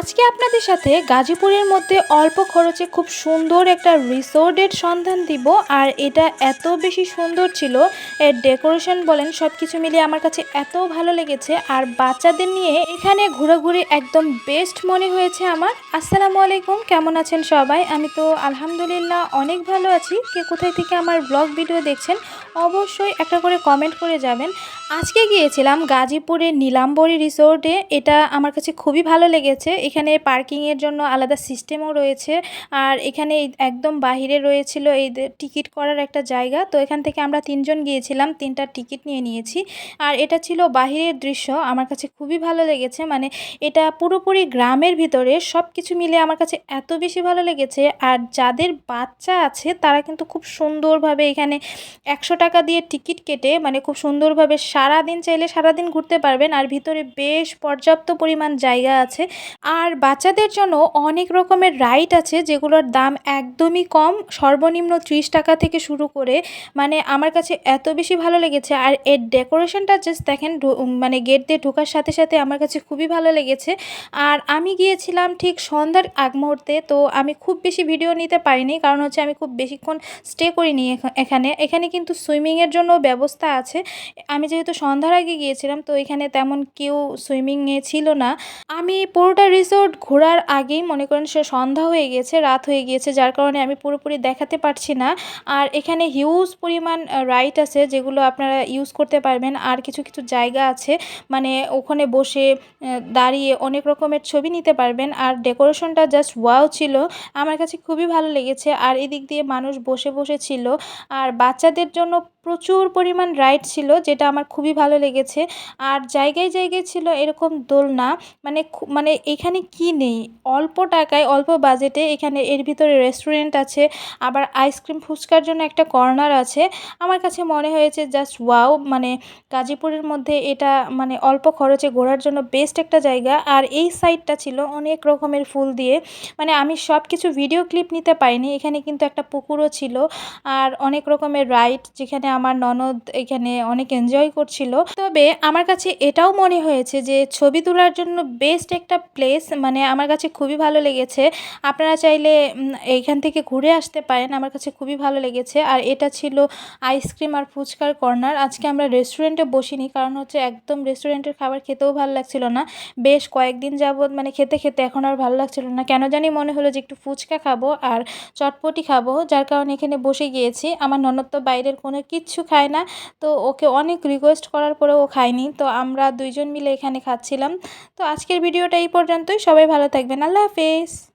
আজকে আপনাদের সাথে গাজীপুরের মধ্যে অল্প খরচে খুব সুন্দর একটা রিসোর্টের সন্ধান দিব, আর এটা এত বেশি সুন্দর ছিল, এর ডেকোরেশন বলেন সব কিছু মিলিয়ে আমার কাছে এত ভালো লেগেছে, আর বাচ্চাদের নিয়ে এখানে ঘোরাঘুরি একদম বেস্ট মনে হয়েছে আমার। আসসালামু আলাইকুম, কেমন আছেন সবাই? আমি তো আলহামদুলিল্লাহ অনেক ভালো আছি। কে কোথায় থেকে আমার ব্লগ ভিডিও দেখছেন, অবশ্যই একটা করে কমেন্ট করে যাবেন। আজকে গিয়েছিলাম গাজীপুরের নীলাম্বরী রিসোর্টে। এটা আমার কাছে খুবই ভালো লেগেছে। এখানে পার্কিংয়ের জন্য আলাদা সিস্টেমও রয়েছে। আর এখানে একদম বাহিরে রয়েছিল এই টিকিট করার একটা জায়গা। তো এখান থেকে আমরা তিনজন গিয়েছিলাম, তিনটা টিকিট নিয়ে নিয়েছি। আর এটা ছিল বাহিরের দৃশ্য, আমার কাছে খুবই ভালো লেগেছে। মানে এটা পুরোপুরি গ্রামের ভিতরে সব কিছু মিলে আমার কাছে এত বেশি ভালো লেগেছে। আর যাদের বাচ্চা আছে, তারা কিন্তু খুব সুন্দরভাবে এখানে একশো টাকা দিয়ে টিকিট কেটে মানে খুব সুন্দরভাবে সারাদিন চাইলে সারাদিন ঘুরতে পারবেন। আর ভিতরে বেশ পর্যাপ্ত পরিমাণ জায়গা আছে। আর বাচ্চাদের জন্য অনেক রকমের রাইড আছে, যেগুলোর দাম একদমই কম। সর্বনিম্ন ত্রিশ টাকা থেকে শুরু করে মানে আমার কাছে এত বেশি ভালো লেগেছে। আর এর ডেকোরেশনটা জাস্ট দেখেন মানে গেট দিয়ে ঢোকার সাথে সাথে আমার কাছে খুবই ভালো লেগেছে। আর আমি গিয়েছিলাম ঠিক সন্ধ্যার আগ মুহূর্তে, তো আমি খুব বেশি ভিডিও নিতে পারিনি। কারণ হচ্ছে আমি খুব বেশিক্ষণ স্টে করিনি এখা- এখানে। এখানে কিন্তু সুইমিংয়ের জন্য ব্যবস্থা আছে। আমি যেহেতু সন্ধ্যার আগে গিয়েছিলাম, তো এখানে তেমন কেউ সুইমিংয়ে ছিল না। আমি পুরোটা রিসোর্ট ঘোরার আগেই মনে করেন সে সন্ধ্যা হয়ে গিয়েছে রাত হয়ে গিয়েছে, যার কারণে আমি পুরোপুরি দেখাতে পারছি না। আর এখানে হিউজ পরিমাণ রাইট আছে যেগুলো আপনারা ইউজ করতে পারবেন। আর কিছু কিছু জায়গা আছে মানে ওখানে বসে দাঁড়িয়ে অনেক রকমের ছবি নিতে পারবেন। আর ডেকোরেশনটা জাস্ট ওয়াও ছিল। আমার কাছে খুবই ভালো লেগেছে। আর এদিক দিয়ে মানুষ বসে বসে ছিল। আর বাচ্চাদের জন্য প্রচুর পরিমাণ রাইড ছিল, যেটা আমার খুবই ভালো লেগেছে। আর জায়গায় জায়গায় ছিল এরকম দোলনা মানে মানে এখানে কি নেই? অল্প টাকায়, অল্প বাজেটে এখানে এর ভিতরে রেস্টুরেন্ট আছে, আবার আইসক্রিম ফুচকার জন্য একটা কর্নার আছে। আমার কাছে মনে হয়েছে জাস্ট ওয়াও মানে গাজীপুরের মধ্যে এটা মানে অল্প খরচে ঘোরার জন্য বেস্ট একটা জায়গা। আর এই সাইডটা ছিল অনেক রকমের ফুল দিয়ে। মানে আমি সব কিছু ভিডিও ক্লিপ নিতে পারিনি, এখানে কিন্তু একটা পুকুরও ছিল। আর অনেক রকমের রাইড যেখানে আমার ননদ এখানে অনেক এনজয় করছিল। তবে আমার কাছে এটাও মনে হয়েছে যে ছবি তোলার জন্য বেস্ট একটা প্লেস মানে আমার কাছে খুবই ভালো লেগেছে। আপনারা চাইলে এইখান থেকে ঘুরে আসতে পারেন, আমার কাছে খুবই ভালো লেগেছে। আর এটা ছিল আইসক্রিম আর ফুচকার কর্নার আজকে আমরা রেস্টুরেন্টে বসিনি, কারণ হচ্ছে একদম রেস্টুরেন্টের খাবার খেতেও ভালো লাগছিল না। বেশ কয়েকদিন যাবৎ মানে খেতে খেতে এখন আর ভালো লাগছিল না। কেন জানি মনে হলো যে একটু ফুচকা খাব আর চটপটি খাব, যার কারণে এখানে বসে গিয়েছি। আমার ননদ তো বাইরের কোনো কিচ্ছু খায় না। তো ওকে অনেক রিকোয়েস্ট করার পরেও ও খায়নি। তো আমরা দুইজন মিলে এখানে খাচ্ছিলাম। তো আজকের ভিডিওটা এই পর্যন্তই। সবাই ভালো থাকবেন। আল্লাহ হাফেজ।